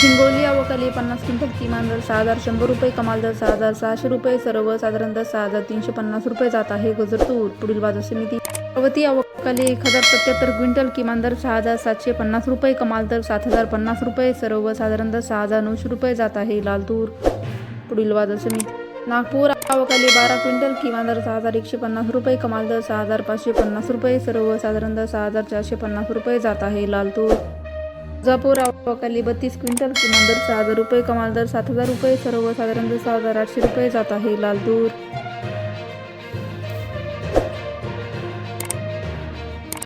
हिंगोली अवकाली पन्नास क्विंटल किमान दर सहा हजार शंभर रुपये कमाल दर सहा हजार सहाशे रुपये सर्वसाधारण दर सहा हजार तीनशे पन्नास रुपये जात आहे. गजरतूर पुढील बाजार समिती. अवती अवकाली एक हजार सत्याहत्तर क्विंटल किमान दर सहा हजार सातशे पन्नास रुपये कमाल दर सात हजार पन्नास रुपये सर्वसाधारण दर सहा हजार नऊशे रुपये जात आहे. लालतूर पुढील बाजार समिती. नागपूर अवकाली बारा क्विंटल किमान दर सहा हजार एकशे पन्नास रुपये कमाल दर सहा हजार पाचशे पन्नास रुपये सर्वसाधारण दर सहा हजार चारशे पन्नास रुपये जात आहे. लालतूर तुळजापूर अवकाली बत्तीस क्विंटल किमान दर सहा हजार रुपये कमाल दर सात हजार रुपये सर्वसाधारण दर सहा हजार आठशे रुपये जात आहे लालदूर